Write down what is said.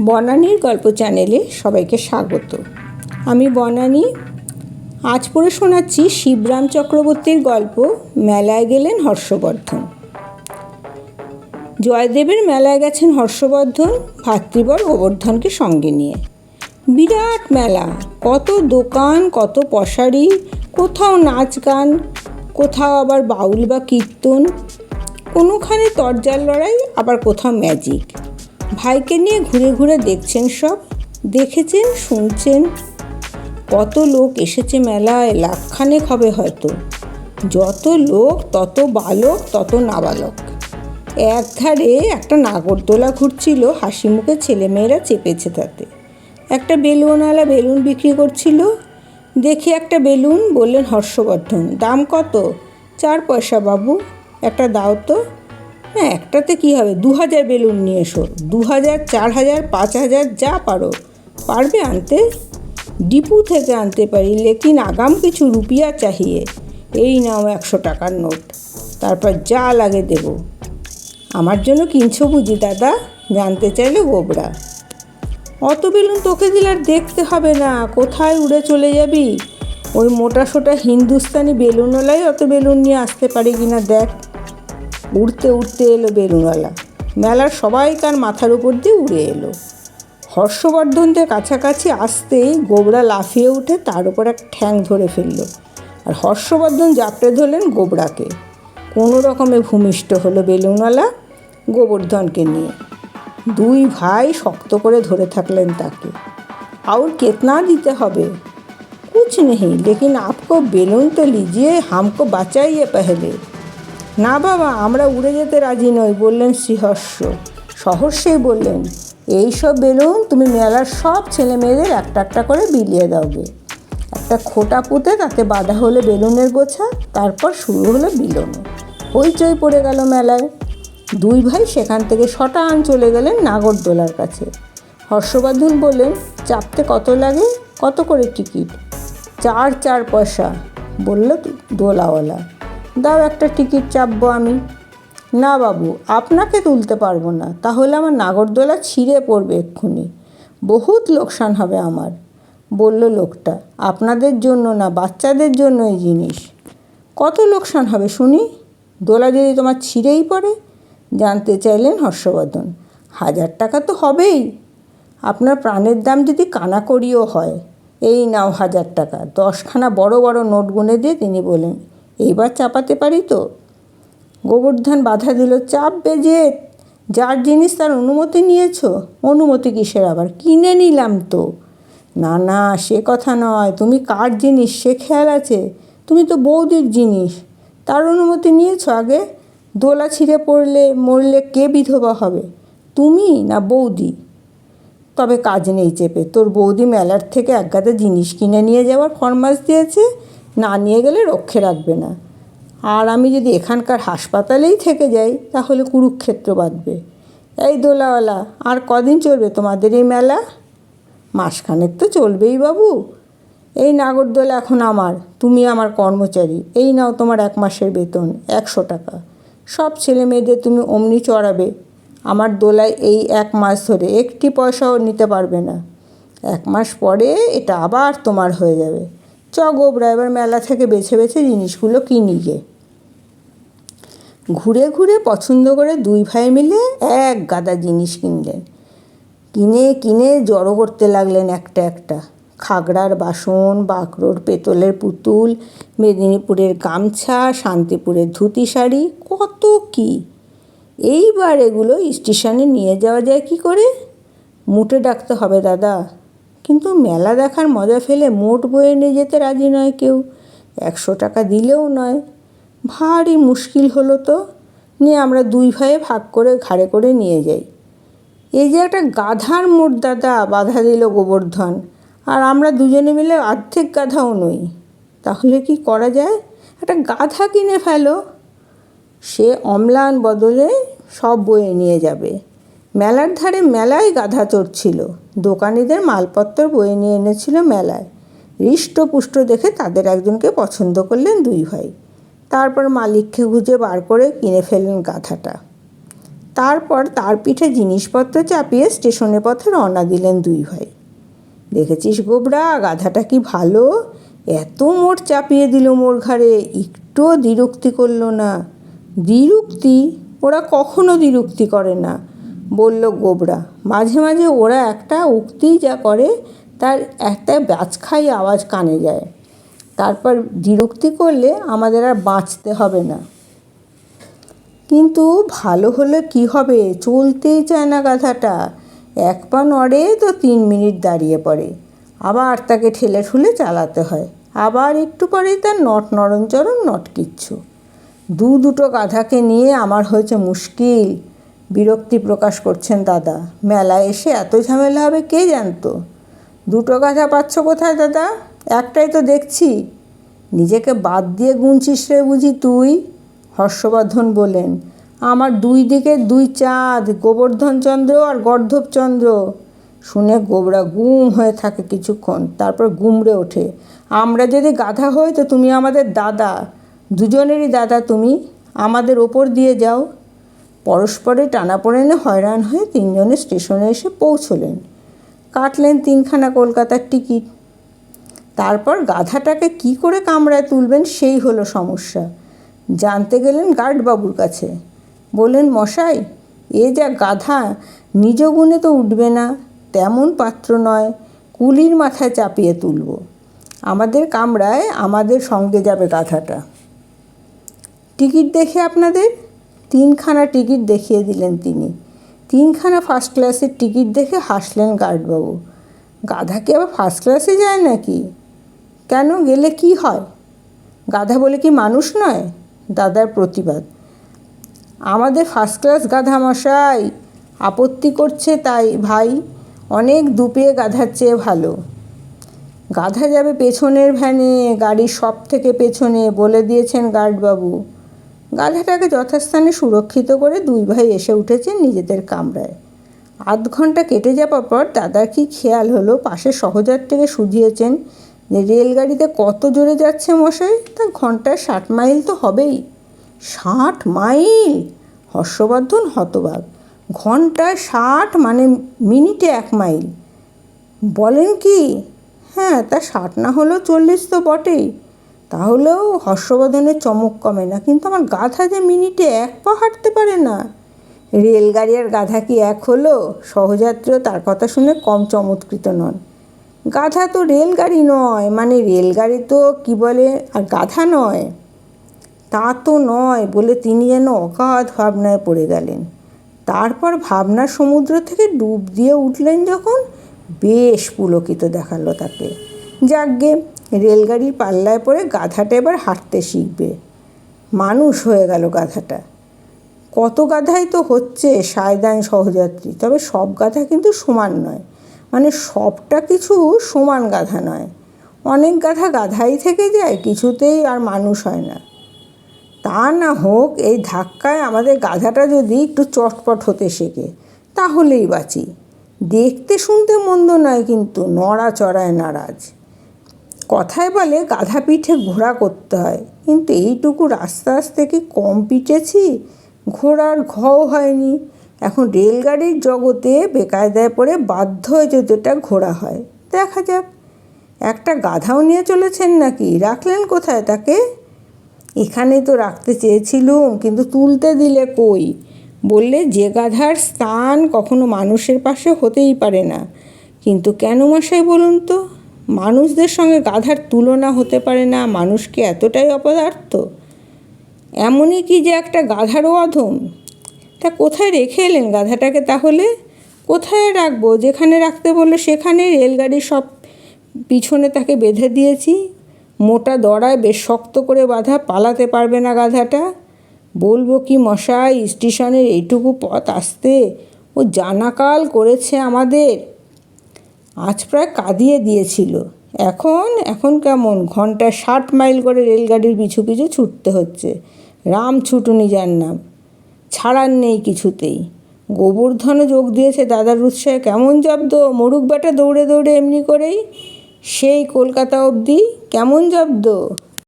বনানীর গল্প চ্যানেলে সবাইকে স্বাগত। আমি বনানী। আজ পড়ে শোনাচ্ছি শিবরাম চক্রবর্তীর গল্প মেলায় গেলেন হর্ষবর্ধন। জয়দেবের মেলায় গেছেন হর্ষবর্ধন, ভাতৃবর গোবর্ধনকে সঙ্গে নিয়ে। বিরাট মেলা। কত দোকান, কত পশারি কোথাও নাচ গান, কোথাও আবার বাউল বা কীর্তন, কোনোখানে তরজাল লড়াই, আবার কোথাও ম্যাজিক। ভাইকে নিয়ে ঘুরে ঘুরে দেখছেন সব, দেখেছেন, শুনছেন। কত লোক এসেছে মেলায়, লাখখানেক হবে হয়তো। যত লোক, তত বালক, তত নাবালক। একধারে একটা নাগরদোলা ঘুরছিল, হাসি মুখে ছেলেমেয়েরা চেপেছে তাতে। একটা বেলুনওয়ালা বেলুন বিক্রি করছিল। দেখে একটা বেলুন বললেন, হর্ষবর্ধন, দাম কত? চার পয়সা বাবু, একটা দাও তো। না একটাতে কী হবে? দু হাজার বেলুন নিয়ে এসো। দু হাজার চার হাজার পাঁচ হাজার যা পারো। পারবে আনতে? ডিপু থেকে আনতে পারি, লেকিন আগাম কিছু রুপিয়া চাহিয়ে। এই নাও একশো টাকার নোট। তারপর যা লাগে দেবো। আমার জন্য কিনছো বুঝি, দাদা? জানতে চাইলে গোবরা। অত বেলুন তোকে দিলে আর দেখতে হবে না। কোথায় উড়ে চলে যাবি? ওই মোটা সোটা হিন্দুস্তানি বেলুনওয়ালাই অত বেলুন নিয়ে আসতে পারে কিনা দেখ। উড়তে উড়তে এলো বেলুনওয়ালা মেলার সবাইকার মাথার উপর দিয়ে উড়ে এলো হর্ষবর্ধনদের কাছাকাছি আসতেই গোবরা লাফিয়ে উঠে তার উপর এক ঠ্যাং ধরে ফেলল আর হর্ষবর্ধন জাপটে ধরলেন গোবরাকে কোনো রকমে ভূমিষ্ঠ হলো বেলুনওয়ালা গোবর্ধনকে নিয়ে দুই ভাই শক্ত করে ধরে থাকলেন তাকে और कितना দিতে হবে कुछ नहीं लेकिन आपको बेलून तो लीजिए हमको बचाइए पहले না বাবা, আমরা উড়ে যেতে রাজি নই, বললেন শ্রীহর্ষ। সহর্ষেই বললেন, এই সব বেলুন তুমি মেলার সব ছেলে মেয়েদের একটা একটা করে বিলিয়ে দাওগে একটা খোটা পুঁতে তাতে বাঁধা হলো বেলুনের গোছা, তারপর শুরু হলো বিলোনো। হইচই পড়ে গেল মেলায়। দুই ভাই সেখান থেকে শটান চলে গেলেন নাগরদোলার কাছে। হর্ষবর্ধন বললেন, চাপতে কত লাগে? কত করে টিকিট? চার চার পয়সা। বলল দোলাওয়ালা। দাও একটা টিকিট, চাপবো আমি। না বাবু, আপনাকে তুলতে পারব না। তাহলে আমার নাগরদোলা ছিঁড়ে পড়বে এক্ষুনি। বহুত লোকসান হবে আমার, বলল লোকটা। আপনাদের জন্য না, বাচ্চাদের জন্য এই জিনিস। কত লোকসান হবে শুনি? দোলা যদি তোমার ছিঁড়েই পড়ে, জানতে চাইলেন হর্ষবর্ধন। হাজার টাকা তো হবেই। আপনার প্রাণের দাম যদি কানাকড়িও হয়, এই নাও হাজার টাকা। দশখানা বড় বড় নোট গুনে দিয়ে তিনি বলেন এইবার চাপাতে পারি তো? গোবর্ধন বাধা দিল চাপবে যে যার জিনিস তার অনুমতি নিয়েছ, অনুমতি কিসের আবার? কিনে নিলাম তো। না না, সে কথা নয়, তুমি কার জিনিস? সে খেয়াল আছে, তুমি তো বৌদির জিনিস। তার অনুমতি নিয়েছো আগে? দোলা ছিঁড়ে পড়লে, মরলে কে বিধবা হবে? তুমি না বৌদি? তবে কাজ নেই চেপে, তোর বৌদি মেলার থেকে একগাদা জিনিস কিনে নিয়ে যাওয়ার ফরমাস দিয়েছে না নিয়ে গেলে রক্ষে রাখবে না। আর আমি যদি এখানকার হাসপাতালেই থেকে যাই, তাহলে কুরুক্ষেত্র বাঁধবে। এই দোলাওয়ালা, আর কদিন চলবে তোমাদের এই মেলা? মাসখানেক তো চলবেই বাবু। এই নাগরদোলা এখন আমার, তুমি আমার কর্মচারী। এই নাও তোমার এক মাসের বেতন, একশো টাকা। সব ছেলে মেয়েদের তুমি অমনি চড়াবে। আমার দোলায় এই এক মাস ধরে একটি পয়সাও নিতে পারবে না। এক মাস পরে এটা আবার তোমার হয়ে যাবে। চ গোবরা এবার মেলা থেকে বেছে বেছে জিনিসগুলো কিনি গে। ঘুরে ঘুরে পছন্দ করে দুই ভাই মিলে এক গাদা জিনিস কিনলেন। কিনে কিনে জড়ো করতে লাগলেন একটা একটা। খাগড়ার বাসন, বাঁকড়োর পেতলের পুতুল, মেদিনীপুরের গামছা, শান্তিপুরের ধুতি শাড়ি, কত কি? এইবার এগুলো স্টেশনে নিয়ে যাওয়া যায় কি করে? মুটে ডাকতে হবে দাদা। কিন্তু মেলা দেখার মজা ফেলে মোট বয়ে নিয়ে যেতে রাজি নয় কেউ। একশো টাকা দিলেও নয়। ভারী মুশকিল হলো তো নিয়ে আমরা দুই ভাইয়ে ভাগ করে ঘাড়ে করে নিয়ে যাই। এই যে একটা গাধার মোট দাদা, বাধা দিল গোবর্ধন। আর আমরা দুজনে মিলে অর্ধেক গাধাও নই। তাহলে কি করা যায়? একটা গাধা কিনে ফেলো। সে অম্লান বদলে সব বয়ে নিয়ে যাবে। মেলার ধারে মেলায় গাধা চড়ছিল। দোকানিদের মালপত্র বয়ে নিয়ে এনেছিল মেলায়। হৃষ্টপুষ্ট দেখে তাদের একজনকে পছন্দ করলেন দুই ভাই। তারপর মালিককে খুঁজে বার করে কিনে ফেললেন গাধাটা। তারপর তার পিঠে জিনিসপত্র চাপিয়ে স্টেশনের পথে রওনা দিলেন দুই ভাই। দেখেছিস গোবরা, গাধাটা কি ভালো? এত মোট চাপিয়ে দিল মোর ঘাড়ে, একটুও দ্বিরুক্তি করল না। দ্বিরুক্তি? ওরা কখনো দ্বিরুক্তি করে না। বলল গোবরা। মাঝে মাঝে ওরা একটা উক্তি যা করে, তার একটা ব্যাচখাই আওয়াজ কানে যায়। তারপর দ্বিরুক্তি করলে আমাদের আর বাঁচতে হবে না। কিন্তু ভালো হলে কি হবে? চলতেই চায় না গাধাটা। এক পা নড়ে তো তিন মিনিট দাঁড়িয়ে পড়ে। আবার তাকে ঠেলে ঠুলে চালাতে হয়। আবার একটু পরেই তার নট নরঞ্চরণ নট কিচ্ছু। দু দুটো গাধাকে নিয়ে আমার হয়েছে মুশকিল। বিরক্তি প্রকাশ করছেন দাদা। মেলায় এসে এত ঝামেলা হবে, কে জানতো? দুটো গাধা পাচ্ছ কোথায় দাদা? একটাই তো দেখছি। নিজেকে বাদ দিয়ে গুনছিস রে বুঝি তুই? হর্ষবর্ধন বলেন আমার দুই দিকে দুই চাঁদ গোবর্ধনচন্দ্র আর গর্ধবচন্দ্র শুনে গোবরা গুম হয়ে থাকে কিছুক্ষণ, তারপর গুমড়ে ওঠে। আমরা যদি গাধা হই তো তুমি আমাদের দাদা। দুজনেরই দাদা তুমি। আমাদের ওপর দিয়ে যাও। পরস্পরে টানাপোড়েনে হয়রান হয়ে তিনজনে স্টেশনে এসে পৌঁছলেন। কাটলেন তিনখানা কলকাতার টিকিট। তারপর গাধাটাকে কি করে কামড়ায় তুলবেন সেই হলো সমস্যা। জানতে গেলেন গার্ডবাবুর কাছে। বললেন, মশাই, এ যা গাধা, নিজ গুণে তো উঠবে না, তেমন পাত্র নয়, কুলির মাথায় চাপিয়ে তুলব। আমাদের কামরায় আমাদের সঙ্গে যাবে গাধাটা। টিকিট দেখে আপনাদের তিনখানা টিকিট দেখিয়ে দিলেন তিনি। তিনখানা ফার্স্ট ক্লাসের টিকিট দেখে হাসলেন গার্ডবাবু। গাধা কি আবার ফার্স্ট ক্লাসে যায় নাকি? কেন? গেলে কি হয়? গাধা বলে কি মানুষ নয়? দাদার প্রতিবাদ। আমাদের ফার্স্ট ক্লাস গাধা মশাই আপত্তি করছে তাই, ভাই, অনেক দুপিয়ে গাধার চেয়ে ভালো। গাধা যাবে পেছনের ভ্যানে, গাড়ির সব থেকে পেছনে বলে দিয়েছেন গার্ডবাবু। গাধাটাকে যথাস্থানে সুরক্ষিত করে দুই ভাই এসে উঠেছেন নিজেদের কামরায়। আধ ঘণ্টা কেটে যাওয়ার পর দাদার কি খেয়াল হলো? পাশে সহযাত্রীকে শুধিয়েছেন যে রেলগাড়িতে কত জোরে যাচ্ছে মশাই? তা ঘন্টায় ষাট মাইল তো হবেই। ষাট মাইল? হর্ষবর্ধন হতবাক। ঘন্টায় ষাট মানে মিনিটে এক মাইল। বলেন কি? হ্যাঁ তা ষাট না হলেও চল্লিশ তো বটেই। তাহলেও হর্ষবর্ধনের চমক কমে না, কিন্তু আমার গাধা যে মিনিটে এক পা হাঁটতে পারে না। রেলগাড়ি আর গাধা কি এক হলো? সহযাত্রীও তার কথা শুনে কম চমৎকৃত নন। গাধা তো রেলগাড়ি নয় মানে রেলগাড়ি তো কি বলে আর গাধা নয়। তা তো নয় বলে তিনি যেন অগাধ ভাবনায় পড়ে গেলেন। তারপর ভাবনার সমুদ্র থেকে ডুব দিয়ে উঠলেন যখন বেশ পুলকিত দেখাল তাকে। যাকগে রেলগাড়ির পাল্লায় পড়ে গাধাটা এবার হাঁটতে শিখবে। মানুষ হয়ে গেল গাধাটা। কত গাধাই তো হচ্ছে সায়দান সহযাত্রী, তবে সব গাধা কিন্তু সমান নয়। মানে সবটা কিছু সমান গাধা নয়। অনেক গাধা গাধাই থেকে যায়, কিছুতেই আর মানুষ হয় না। তা না হোক, এই ধাক্কায় আমাদের গাধাটা যদি একটু চটপট হতে শেখে, তাহলেই বাঁচি। দেখতে শুনতে মন্দ নয় কিন্তু নড়া চড়ায় নারাজ। কথায় বলে গাধা পিঠে ঘোড়া করতে হয়। কিন্তু এইটুকু রাস্তা আসতে কি কম পিটেছি, ঘোড়ার ঘও হয়নি। এখন রেলগাড়ির জগতে বেকায়দায় পড়ে বাধ্য হয়ে যতটা ঘোড়া হয়। দেখা যাক, একটা গাধাও নিয়ে চলেছেন নাকি? রাখলেন কোথায় তাকে? এখানে তো রাখতে চেয়েছিলুম, কিন্তু তুলতে দিলে কই? বললে যে গাধার স্থান কখনো মানুষের পাশে হতেই পারে না। কিন্তু কেন মশাই বলুন তো? মানুষদের সঙ্গে গাধার তুলনা হতে পারে না, মানুষকে এতটাই অপদার্থ? এমনই কি যে একটা গাধারও অধম? তা কোথায় রেখে এলেন গাধাটাকে তাহলে? কোথায় রাখব? যেখানে রাখতে বলল সেখানে রেলগাড়ি সব পিছনে তাকে বেঁধে দিয়েছি। মোটা দড়ায় বেশ শক্ত করে বাঁধা পালাতে পারবে না গাধাটা। বলব কি মশাই, স্টেশনের এইটুকু পথ আসতে ও জানাকাল করেছে আমাদের। আজ প্রায় কাঁদিয়ে দিয়েছিল। এখন এখন কেমন? ঘন্টায় ষাট মাইল করে রেলগাড়ির পিছু পিছু ছুটতে হচ্ছে। রাম ছুটুনি যার নাম। ছাড়ার নেই কিছুতেই। গোবর্ধনও যোগ দিয়েছে দাদার উৎসাহে। কেমন জব্দ? মরুক বেটা দৌড়ে দৌড়ে এমনি করেই? সেই কলকাতা অবধি কেমন জব্দ?